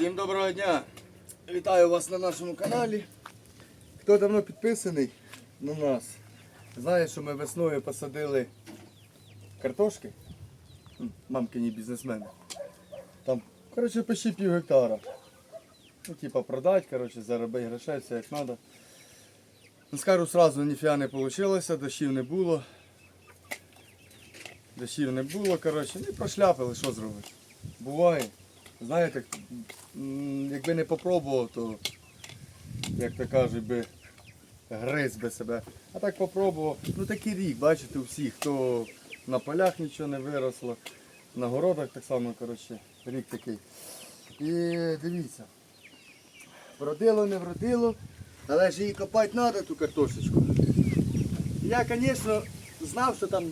Всім доброго дня! Вітаю вас на нашому каналі. Хто давно підписаний на нас, знає, що ми весною посадили картошки. Мамкині бізнесмени. Там, коротше, почти пів гектара. Ну, типа продать, коротше, заробити грошей, все як треба. Ну, скажу сразу, ніфіга не вийшло, дощів не було. Дощів не було, коротше, не прошляпили, що зробити. Буває. Знаєте, якби не попробував, то, як то кажуть, би гриз би себе. А так попробував. Ну такий рік, бачите, у всіх, хто на полях нічого не виросло, на городах так само, коротше, рік такий. І дивіться, вродило, не вродило, але ж її копати треба, ту картошечку. Я, звісно, знав, що там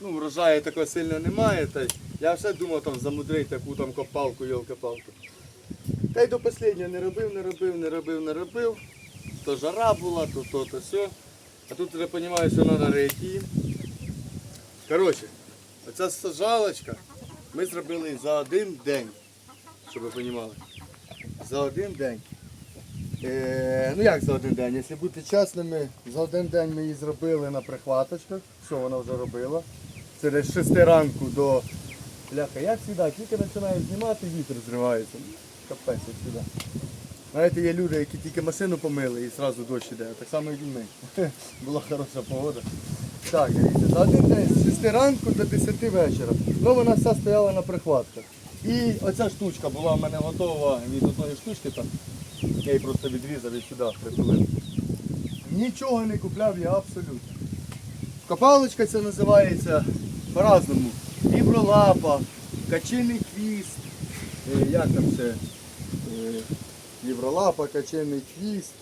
ну, врожаю такого сильно немає. Та й я все думав там замудрити таку там копалку, йолка-палку. Та й до останнього не робив, не робив, не робив, не робив. То жара була, то то, то все. А тут вже розумію, що треба рейки. Коротше, оця сажалочка ми зробили за один день, щоб ви розуміли. За один день. Е, ну як за один день? Якщо бути чесними, за один день ми її зробили на прихваточках. Що вона вже робила? Це десь з 6 ранку до. Бляха, як завжди, тільки починаю знімати, вітер зривається. Капець, як завжди. Знаєте, є люди, які тільки машину помили і одразу дощ іде. Так само, як і ми. Була хороша погода. Так, дивіться, за один день з 6 ранку до 10 вечора. Ну вона вся стояла на прихватках. І оця штучка була в мене готова від одної штучки там. Я її просто відрізав і сюди притулив. Нічого не купляв я абсолютно. Копалочка це називається по-разному. Вібролапа, качиний хвіст. Е, Як там ще? Е, Вібролапа, качиний хвіст.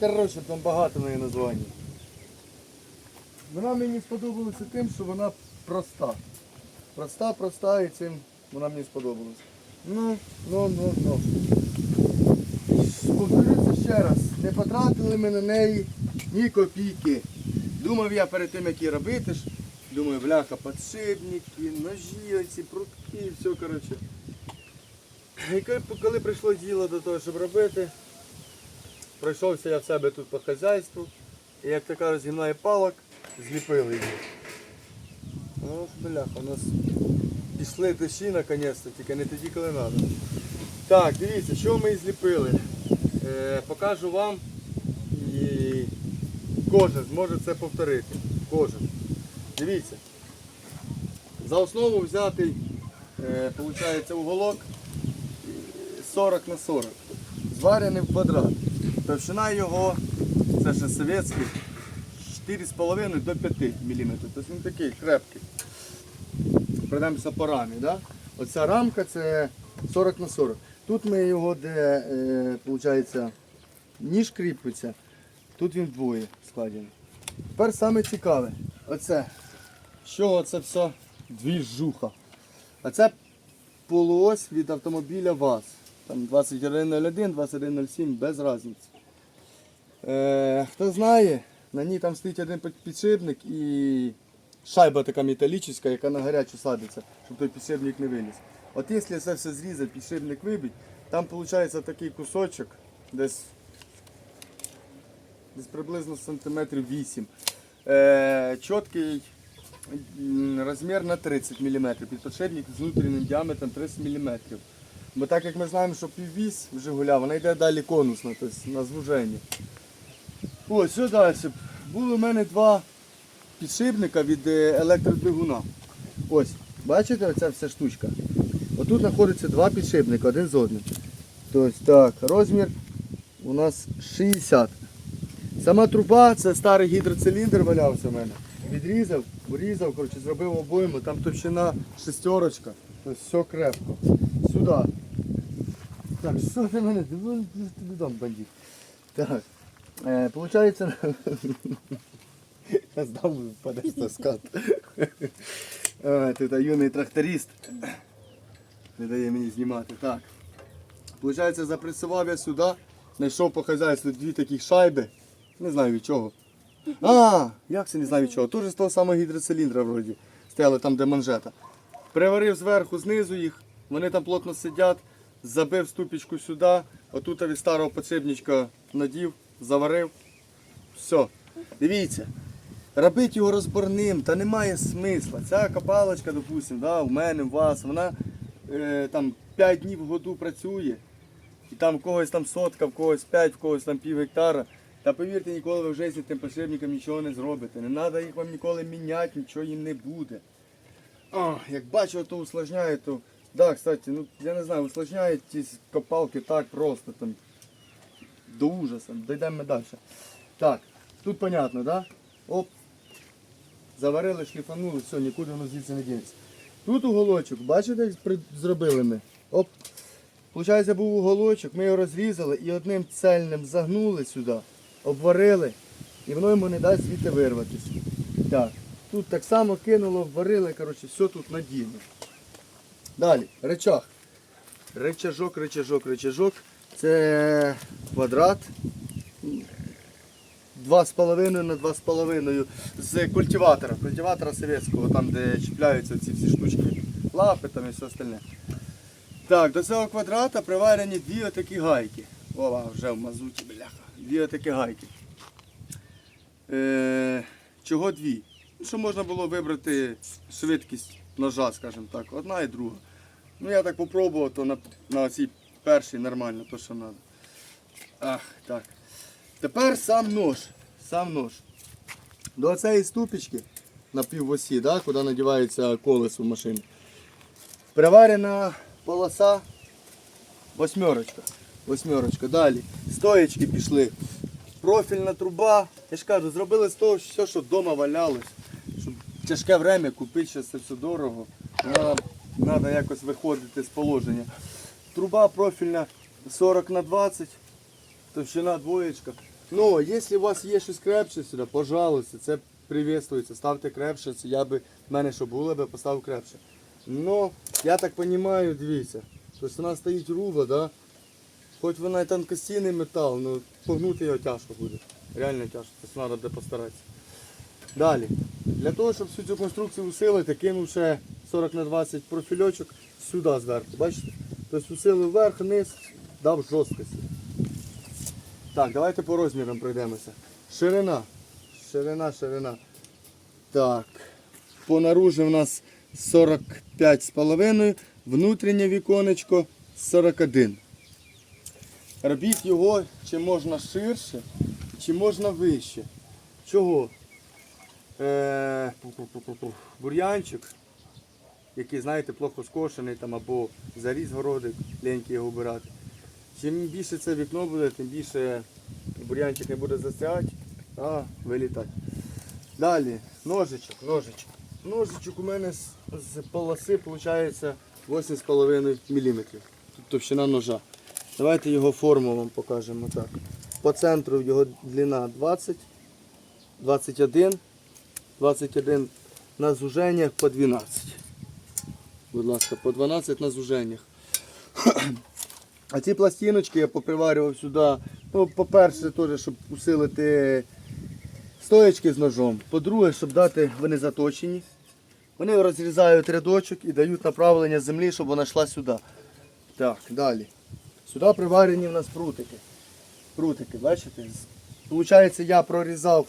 Коротше, там багато неї названь. Вона мені сподобалася тим, що вона проста. Проста, проста і цим вона мені сподобалась. Ну, ну, ну, ну. Повторюся ще раз, не потратили ми на неї ні копійки. Думав я перед тим, як її робити, думаю, бляха, подшипники, ножі, оці прутки, все, коротше. І коли- прийшло діло до того, щоб робити, пройшовся я в себе тут по хазяйству, і як гімна і палок зліпили її. Ох, бляха, у нас пішли дощі наконець-то, тільки не тоді, коли треба. Так, дивіться, що ми і зліпили. Е, покажу вам і кожен зможе це повторити. Кожен. Дивіться. За основу взятий, е, виходить, уголок 40 на 40. Зварений в квадрат. Товщина його, це ще совєтський, 4,5 до 5 мм. Тобто він такий крепкий. Пройдемося по рамі. Да? Оця рамка це 40 на 40. Тут ми його, де е, ніж кріпиться, тут він вдвоє складений. Тепер саме цікаве, оце, що це все двіжуха. А це полуось від автомобіля ВАЗ. Там 2101, 2107, без різниці. Е, хто знає, на ній там стоїть один під- підшипник і шайба така металічна, яка на гарячу садиться, щоб той підшипник не виліз. От якщо це все зрізати, підшипник вибить, там виходить такий кусочок, десь, десь приблизно сантиметрів 8. Е, чіткий розмір на 30 мм, підшипник з внутрішнім діаметром 30 мм. Бо так як ми знаємо, що піввісь в Жигуля, вона йде далі конусно, тобто на звуження. Ось, що далі. Були у мене два підшипника від е, електродвигуна. Ось, бачите, оця вся штучка. Отут знаходиться два підшипника один з одним. Тобто так, розмір у нас 60. Сама труба, це старий гідроциліндр валявся в мене. Відрізав, врізав, коротше, зробив обойму, там товщина шестерочка. Тобто все крепко. Сюди. Так, що ти мене? Диви, тобі дам бандит. Так. Е, получається. Я здав впадеш на скат. Е, Тут юний тракторист. Не дає мені знімати. Так. Получається, запресував я сюди, знайшов по хазяйству дві таких шайби. Не знаю від чого. А, як це не знаю від чого? Теж з того самого гідроциліндра вроді. Стояли там, де манжета. Приварив зверху, знизу їх, вони там плотно сидять. забив ступічку сюди, отут від старого подшипничка надів, заварив. Все. Дивіться. Робити його розборним, та немає смисла. Ця копалочка, допустим, да, у мене, у вас, вона е, там 5 днів в году працює. І там в когось там сотка, в когось 5, в когось там пів гектара. Та повірте, ніколи ви в житті тим подшипником нічого не зробите. Не треба їх вам ніколи міняти, нічого їм не буде. А, як бачу, то усложняє, то. Да, кстати, ну я не знаю, усложняють ці копалки так просто там. До ужаса. Дійдемо далі. Так, тут понятно, да? Оп. Заварили, шліфанули, все, нікуди воно звідси не дінеться. Тут уголочок, бачите, як зробили ми? Оп. Получається, був уголочок, ми його розрізали і одним цельним загнули сюди, обварили, і воно йому не дасть звідти вирватися. Так. Тут так само кинуло, обварили, коротше, все тут надійно. Далі, речах. Речажок, речажок, речажок. Це квадрат. 2,5 на 2,5 з культиватора. Культиватора совєтського, там де чіпляються ці всі штучки, лапи там і все остальне. Так, до цього квадрата приварені дві отакі гайки. Ова, вже в мазуті, бляха. Дві отакі гайки. Е, чого дві? Ну, Щоб можна було вибрати швидкість ножа, скажімо так. Одна і друга. Ну я так попробував, то на, на цій першій нормально, то що треба. Ах, так. Тепер сам нож. Сам нож. До цієї ступічки на півосі, да, куди надівається колесо в машині. Приварена полоса восьмерочка. Восьмерочка. Далі. Стоєчки пішли. Профільна труба. Я ж кажу, зробили з того все, що вдома валялось. Щоб тяжке время купити, зараз це все дорого. Треба якось виходити з положення. Труба профільна 40 на 20, товщина двоєчка. Ну, якщо у вас є щось крепше сюди, пожалуйста, це приветствується. Ставте крепше, це я би, в мене що було би, поставив крепше. Ну, я так розумію, дивіться, тобто вона стоїть руба, да? Хоч вона і тонкостійний метал, ну погнути його тяжко буде. Реально тяжко, тобто треба буде постаратися. Далі. Для того, щоб всю цю конструкцію усилити, кинув ще 40 на 20 профільочок сюди зверху. Бачите? Тобто усилив вверх, вниз, дав жорсткості. Так, давайте по розмірам пройдемося. Ширина. Ширина, ширина. Так. По наружі в нас 45,5, внутрішнє віконечко 41. Робіть його чи можна ширше, чи можна вище. Чого? Е, бур'янчик, який, знаєте, плохо скошений там, або заріз городик, ленький його обирати. Чим більше це вікно буде, тим більше бур'янчик не буде застрягати, а вилітати. Далі, ножичок, ножичок. Ножичок у мене з полоси виходить 8,5 мм. Тут товщина ножа. Давайте його форму вам покажемо так. По центру його длина 20, 21, 21 на зуженнях по 12. Будь ласка, по 12 на зуженнях. А ці пластиночки я поприварював сюди. Ну, по-перше, щоб усилити стоячки з ножом. По-друге, щоб дати, вони заточені. Вони розрізають рядочок і дають направлення землі, щоб вона йшла сюди. Так, далі. Сюди приварені в нас прутики. Прутики, бачите? Получається, я прорізав,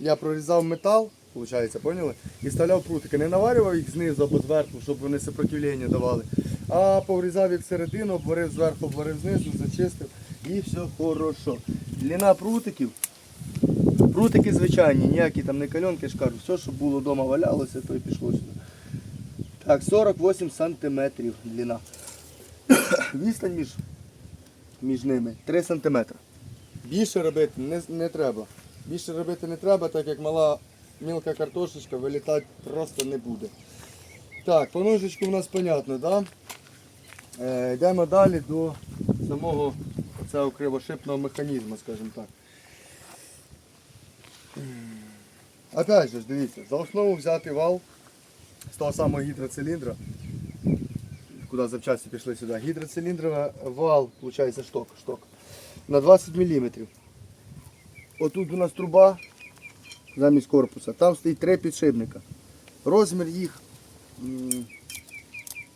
я прорізав метал, получається, поняли? І вставляв прутики. Не наварював їх знизу або зверху, щоб вони сопротивлення давали. А поврізав їх всередину, обварив зверху, обварив знизу, зачистив і все хорошо. Длина прутиків. Прутики звичайні, ніякі там не кальонки, кажу, все, що було вдома валялося, то і пішло сюди. Так, 48 сантиметрів длина. Відстань між, між ними 3 сантиметри. Більше робити не, не треба. Більше робити не треба, так як мала мілка картошечка вилітати просто не буде. Так, по ножичку в нас понятно, да? Е, йдемо далі до самого цього кривошипного механізму, скажімо так. Опять же, дивіться, за основу взяти вал з того самого гідроциліндра, куди запчасті пішли сюди. Гідроциліндровий вал, виходить шток, шток, на 20 мм. Отут у нас труба замість корпуса, там стоїть три підшипника. Розмір їх.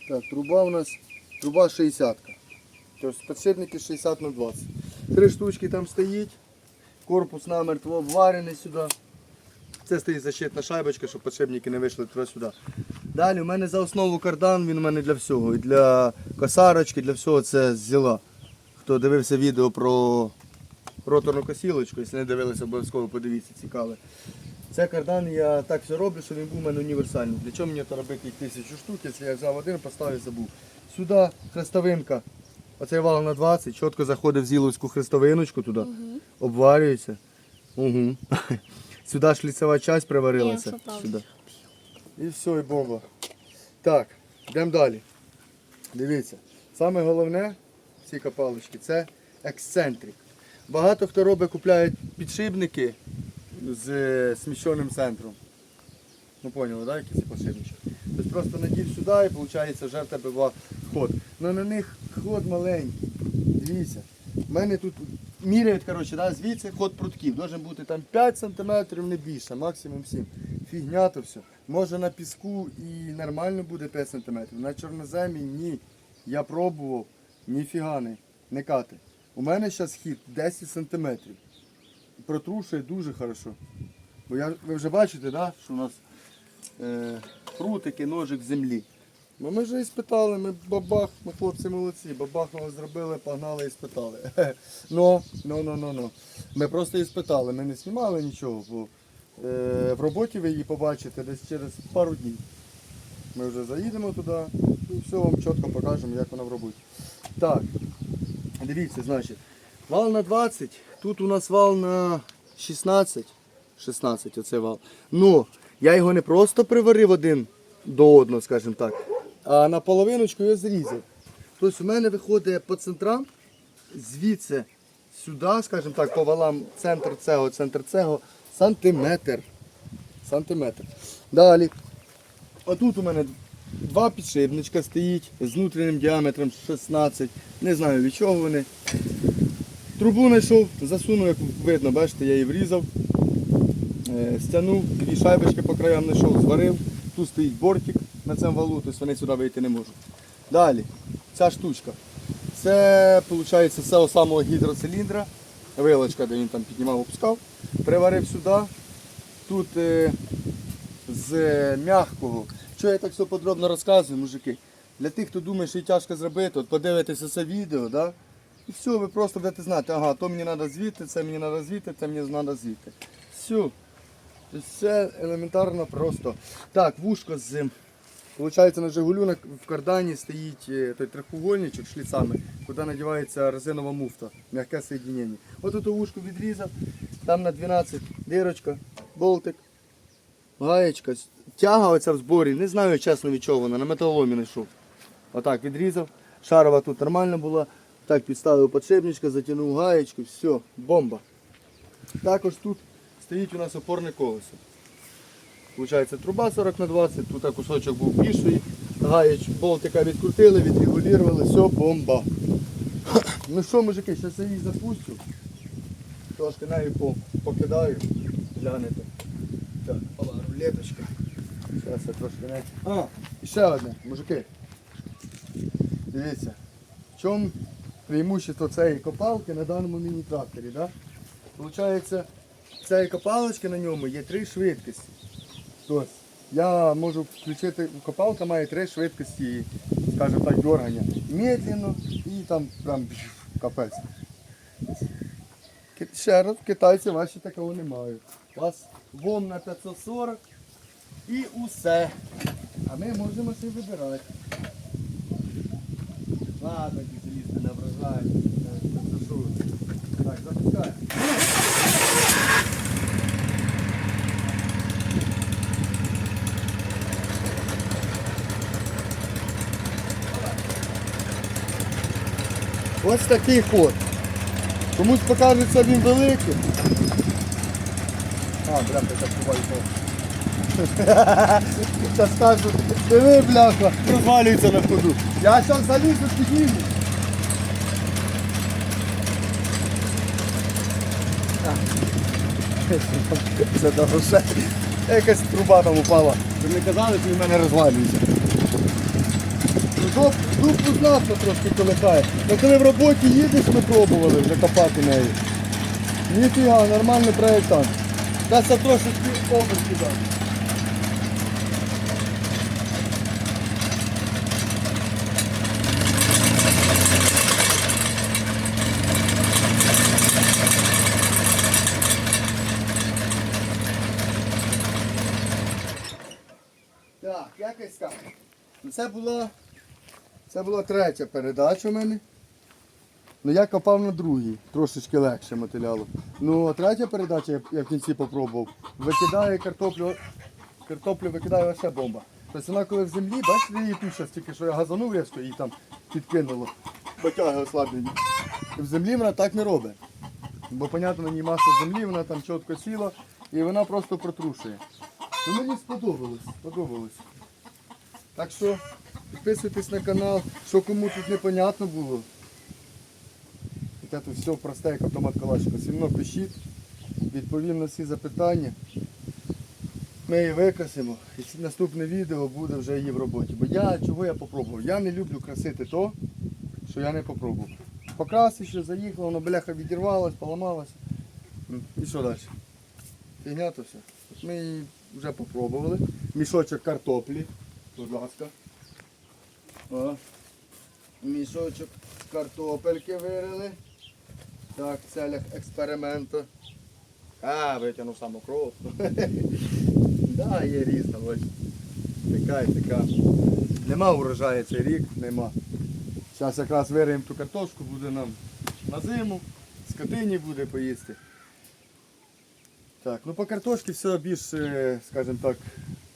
Так, труба у нас труба 60. Тобто підшипники 60 на 20. Три штучки там стоїть. Корпус намертво обварений сюди. Це стоїть защитна шайбочка, щоб підшипники не вийшли туди-сюди. Далі у мене за основу кардан, він у мене для всього. І для косарочки, для всього це зіла. Хто дивився відео про роторну косілочку, якщо не дивилися, обов'язково подивіться, цікаве. Це кардан я так все роблю, щоб він був у мене універсальний. Для чого мені то робити їх тисячу штук, якщо я взяв один, поставив забув. Сюди хрестовинка. Оцей вал на 20, чітко заходить в зіловську хрестовиночку туди, обварюється. Угу. Сюди ж ліцева часть приварилася. Сюди. І все, і бомба. Так, йдемо далі. Дивіться, саме головне в цій це ексцентрик. Багато хто робить, купляють підшипники з е, сміщеним центром. Ну поняли, да, які ці підшипнички? Тобто просто надів сюди і виходить вже в тебе ход. Ну на них ход маленький. Дивіться. У мене тут міряють, коротше, да, звідси ход прутків. Должен бути там 5 см, не більше, максимум 7. Фігня то все. Може на піску і нормально буде 5 см. На чорноземі ні. Я пробував, ніфіга не, не кати. У мене зараз хід 10 см. Протрушує дуже хорошо. Бо я, ви вже бачите, да, що у нас е, прутики, ножик землі. Бо ми вже і спитали, ми бабах, ми хлопці молодці, бабахнули, зробили, погнали і спитали. Ну, ну, ну, ну, ну. Ми просто і спитали, ми не знімали нічого, бо е, в роботі ви її побачите десь через пару днів. Ми вже заїдемо туди і все вам чітко покажемо, як вона в роботі. Так, дивіться, значить, вал на 20, тут у нас вал на 16. 16 оце вал. Ну, я його не просто приварив один до одного, скажімо так, а на половиночку його зрізав. Тобто у мене виходить по центрам, звідси сюди, скажімо так, по валам центр цього, центр цього, сантиметр. Сантиметр. Далі. Отут у мене два підшипничка стоїть з внутрішнім діаметром 16. Не знаю від чого вони. Трубу знайшов, засунув, як видно, бачите, я її врізав. Е, Стягнув, дві шайбочки по краям знайшов, зварив. Тут стоїть бортик на цьому валу, тобто вони сюди вийти не можуть. Далі, ця штучка. Це виходить з цього самого гідроциліндра. Вилочка, де він там піднімав, опускав. Приварив сюди. Тут е, з м'якого. Що я так все подробно розказую, мужики? Для тих, хто думає, що її тяжко зробити, от подивитися це відео, да? і все, ви просто будете знати, ага, то мені треба звідти, це мені треба звідти, це мені треба звідти. Все. Все елементарно просто. Так, вушко з. Получається на Жигулю в кардані стоїть е, той трикугольничок шліцами, куди надівається резинова муфта, м'яке соєдинення. От тут вушко відрізав, там на 12 дирочка, болтик, гаєчка. Тяга оця в зборі, не знаю чесно від чого вона, на металоломі знайшов. Отак відрізав. Шарова тут нормально була. Так підставив подшипничка, затягнув гаєчку, все, бомба. Також тут стоїть у нас опорне колесо. Получається труба 40 на 20, тут кусочок був більший, гаєч, болтика відкрутили, відрегулювали, все, бомба. Ну що, мужики, зараз я їх запустю. Трошки нею по- покидаю, глянете. Так, рулеточка. Зараз я трошки не. А, ще одне, мужики. Дивіться, в чому преимущество цієї копалки на даному міні-тракторі, да? Получається, цієї копалочки на ньому є три швидкості. Тобто я можу включити, копалка має три швидкості, скажімо так, дергання. Медленно і там прям бжж, капець. Ще раз, китайці ваші такого не мають. У вас ВОМ на 540 і усе. А ми можемо собі вибирати. Ладно, дізелісти не ображають. Так, запускаємо. Ось такий ход. Комусь покажеться він великий. А, бляха, так буває. Та скажу, диви, бляха, розвалюється на ходу. Я зараз залізу підніму. Це того ще. Якась труба там упала. Ви не казали, що в мене розвалюється. Щоб дупу знатно трошки колихає. Ну коли в роботі їдеш, ми пробували вже копати нею. Ніфіга, нормальний проєктант. Дасть трошечки оберти дати. Так, якось так. Це була, це була третя передача у мене. Ну я копав на другій, трошечки легше матеріалу. Ну а третя передача, я, в кінці попробував, викидає картоплю, картоплю викидає лише бомба. Тобто вона коли в землі, бачите, її зараз тільки що я газанув різко і там підкинуло. Потяги ослаблені. В землі вона так не робить. Бо, понятно, на ній маса землі, вона там чітко сіла і вона просто протрушує. Ну, мені сподобалось, сподобалось. Так що підписуйтесь на канал, що кому тут непонятно було. Це тут все просте, як автомат Калашникова. Сімно пишіть, відповім на всі запитання. Ми її викрасимо. І наступне відео буде вже її в роботі. Бо я чого я попробував? Я не люблю красити то, що я не попробував. Покрасив, що заїхало, воно бляха відірвалось, поламалось. І що далі? Фігня то все. Ми її вже попробували. Мішочок картоплі. Будь ласка. О. Мішочок картопельки вирили. Так, в целях експерименту. А, витягнув саму кров. да, є різна, ось. Така і така. Нема урожаю цей рік, нема. Зараз якраз вириємо ту картошку, буде нам на зиму, скотині буде поїсти. Так, ну по картошці все більш, е, скажімо так,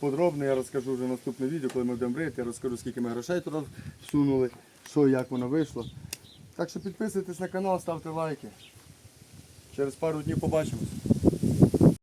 подробно я розкажу вже в наступне відео, коли ми будемо брити, я розкажу, скільки ми грошей туди всунули, що і як воно вийшло. Так що підписуйтесь на канал, ставте лайки. Через пару днів побачимось.